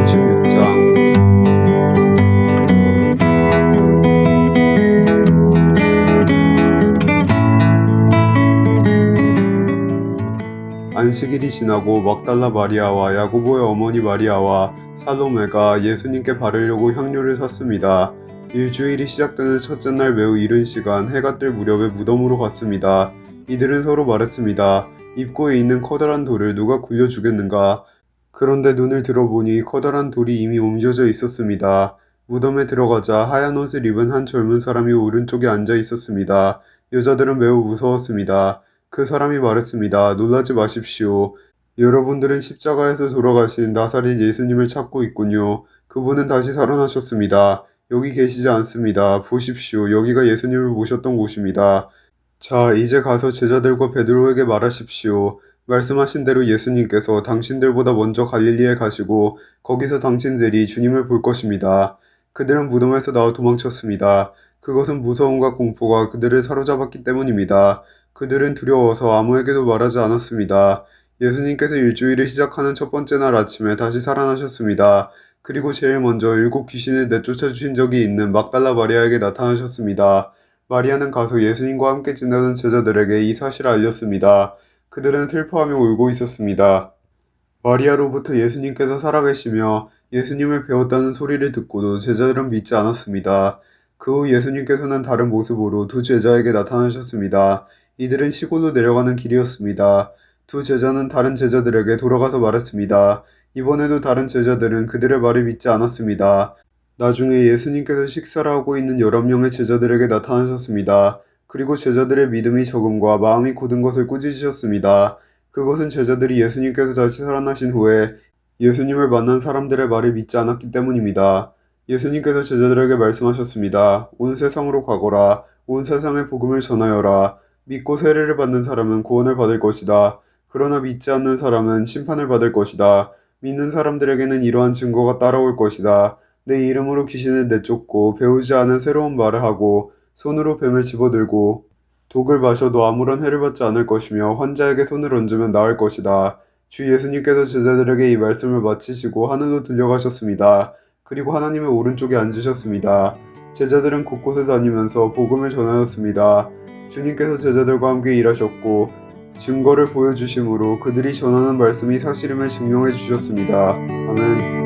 마태복음 16장 안식일이 지나고 막달라 마리아와 야고보의 어머니 마리아와 살로메가 예수님께 바르려고 향료를 샀습니다. 일주일이 시작되는 첫째 날 매우 이른 시간 해가 뜰 무렵에 무덤으로 갔습니다. 이들은 서로 말했습니다. 입구에 있는 커다란 돌을 누가 굴려주겠는가? 그런데 눈을 들어보니 커다란 돌이 이미 옮겨져 있었습니다. 무덤에 들어가자 하얀 옷을 입은 한 젊은 사람이 오른쪽에 앉아 있었습니다. 여자들은 매우 무서웠습니다. 그 사람이 말했습니다. 놀라지 마십시오. 여러분들은 십자가에서 돌아가신 나사렛 예수님을 찾고 있군요. 그분은 다시 살아나셨습니다. 여기 계시지 않습니다. 보십시오. 여기가 예수님을 모셨던 곳입니다. 자, 이제 가서 제자들과 베드로에게 말하십시오. 말씀하신 대로 예수님께서 당신들보다 먼저 갈릴리에 가시고 거기서 당신들이 주님을 볼 것입니다. 그들은 무덤에서 나와 도망쳤습니다. 그것은 무서움과 공포가 그들을 사로잡았기 때문입니다. 그들은 두려워서 아무에게도 말하지 않았습니다. 예수님께서 일주일을 시작하는 첫 번째 날 아침에 다시 살아나셨습니다. 그리고 제일 먼저 일곱 귀신을 내쫓아 주신 적이 있는 막달라 마리아에게 나타나셨습니다. 마리아는 가서 예수님과 함께 지내던 제자들에게 이 사실을 알렸습니다. 그들은 슬퍼하며 울고 있었습니다. 마리아로부터 예수님께서 살아계시며 예수님을 배웠다는 소리를 듣고도 제자들은 믿지 않았습니다. 그 후 예수님께서는 다른 모습으로 두 제자에게 나타나셨습니다. 이들은 시골로 내려가는 길이었습니다. 두 제자는 다른 제자들에게 돌아가서 말했습니다. 이번에도 다른 제자들은 그들의 말을 믿지 않았습니다. 나중에 예수님께서 식사를 하고 있는 11명의 제자들에게 나타나셨습니다. 그리고 제자들의 믿음이 적음과 마음이 굳은 것을 꾸짖으셨습니다. 그것은 제자들이 예수님께서 다시 살아나신 후에 예수님을 만난 사람들의 말을 믿지 않았기 때문입니다. 예수님께서 제자들에게 말씀하셨습니다. 온 세상으로 가거라. 온 세상에 복음을 전하여라. 믿고 세례를 받는 사람은 구원을 받을 것이다. 그러나 믿지 않는 사람은 심판을 받을 것이다. 믿는 사람들에게는 이러한 증거가 따라올 것이다. 내 이름으로 귀신을 내쫓고 배우지 않은 새로운 말을 하고 손으로 뱀을 집어들고 독을 마셔도 아무런 해를 받지 않을 것이며 환자에게 손을 얹으면 나을 것이다. 주 예수님께서 제자들에게 이 말씀을 마치시고 하늘로 들려가셨습니다. 그리고 하나님의 오른쪽에 앉으셨습니다. 제자들은 곳곳에 다니면서 복음을 전하였습니다. 주님께서 제자들과 함께 일하셨고 증거를 보여주심으로 그들이 전하는 말씀이 사실임을 증명해 주셨습니다. 아멘.